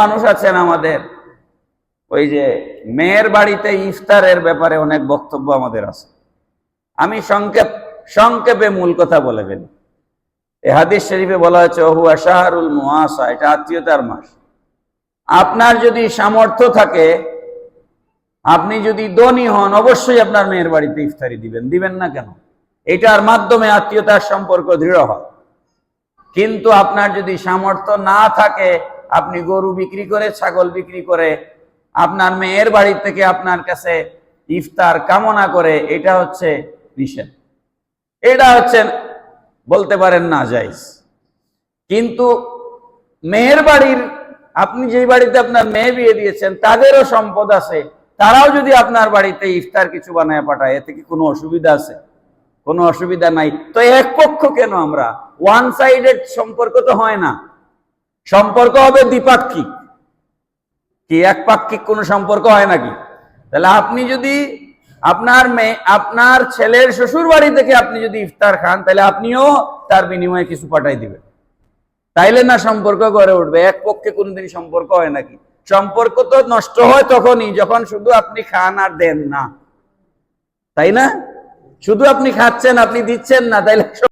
মানুষ আছেন আমাদের। ওই যে মেয়ের বাড়িতে ইফতারের ব্যাপারে অনেক বক্তব্য আমাদের আছে। আমি সংক্ষেপ, সংক্ষেপে মূল কথা বলে ফেলি। এ হাদিস শরীফে বলা হয়েছে ওহুয়া শাহরুল মুআসা এটা আত্মীয়তার মাস। আপনার যদি সামর্থ্য থাকে, আপনি যদি ধনী হন, অবশ্যই আপনার মেয়ের বাড়িতে ইফতারি দিবেন। দিবেন না কেন? এটার মাধ্যমে আত্মীয়তার সম্পর্ক দৃঢ় হয়। কিন্তু আপনার যদি সামর্থ্য না থাকে আপনি গরু বিক্রি করে, ছাগল বিক্রি করে, আপনার মেয়ের বাড়ি থেকে আপনার কাছে ইফতার কামনা করে, এটা হচ্ছে নিষেধ। এটা হচ্ছে বলতে পারেন না যাইস কিন্তু মেয়ের বাড়ির, আপনি যেই বাড়িতে আপনার মেয়ে বিয়ে দিয়েছেন, তাদেরও সম্পদ আছে। তারাও যদি আপনার বাড়িতে ইফতার কিছু বানায় পাঠায়, এতে কি কোনো অসুবিধা আছে? কোনো অসুবিধা নাই। তো এক পক্ষ কেন আমরা? ওয়ান সাইডেড সম্পর্ক তো হয় না। সম্পর্ক হবে দ্বিপাক্ষিক। কি একপাক্ষিক কোনো সম্পর্ক হয় নাকি? তাহলে আপনি যদি আপনার মেয়ে, আপনার ছেলের শ্বশুর বাড়ি থেকে আপনি যদি ইফতার খান, তাহলে আপনিও তার বিনিময়ে কিছু পাঠাই দিবেন। তাইলে না সম্পর্ক গড়ে উঠবে? এক পক্ষে কোনদিন সম্পর্ক হয় নাকি? সম্পর্ক তো নষ্ট হয় তখনই, যখন শুধু আপনি খান আর দেন না। তাই না? শুধু আপনি খাচ্ছেন, আপনি দিচ্ছেন না, তাইলে